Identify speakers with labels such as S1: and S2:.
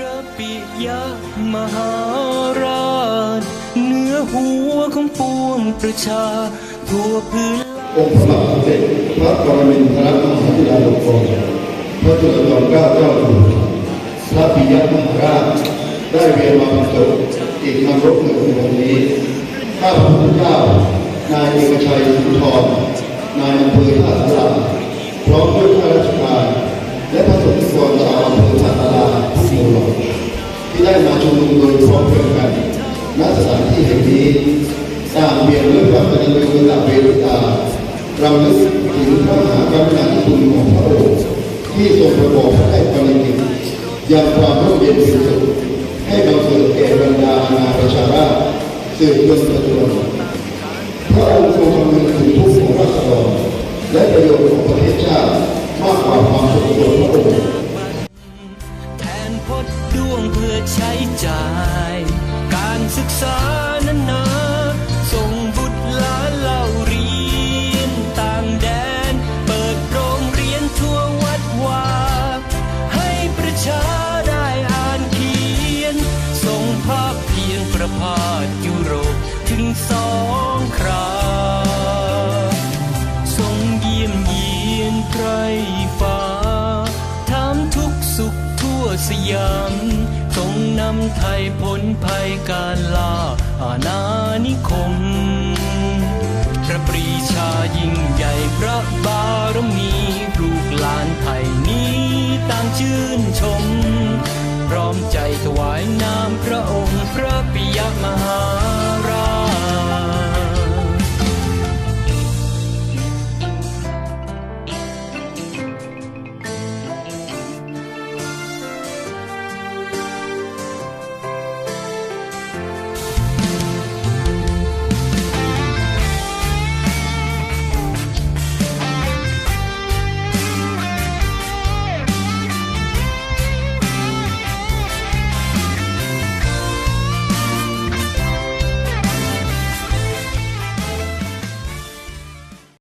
S1: พระปิยมหาราชเนื้อหัวของปวงประชา ทั่วพื้น
S2: องค์พระบาทสมเด็จพระปรมินทรมหาวิทยาลงกรณ์พระจุลจอมเกล้าเจ้าอยู่หัวพระปิยมหาราชได้เวียนมาบรรจบอีกคำรบหนึ่งในวันนี้ข้าพระพุทธเจ้านายเอกชัยสุนทรนายอำเภอท่าสาราพร้อมด้วยข้าราชการและพระสงฆ์นิกรชาวอำเภอท่า สาราทุกหมู่เหล่าที่ได้มาชุมนุมโดยพร้อมเพรียงกันณสถานที่แห่งนี้ตางเบียนด้วยความกตัญญูกตเวทตารำลึกถึงพระมหากรุณาธิคุณของพระองค์ที่ทรงประกอบพระราชกรณียยังความร่มเย็นเป็นสุขให้บังเกิดแก่บรรดาอาณาประชาราษฎร์สืบจนปัจจุบันพระองค์ทรงคำนึง
S1: ฟ้า ถามทุกสุขทั่วสยามทรงนำไทยพ้นภัยการลาอาณานิคม พระปรีชายิ่งใหญ่พระบารมีลูกหลานไทยนี้ต่างชื่นชม พร้อมใจถวายนามพระองค์พระปิยมหา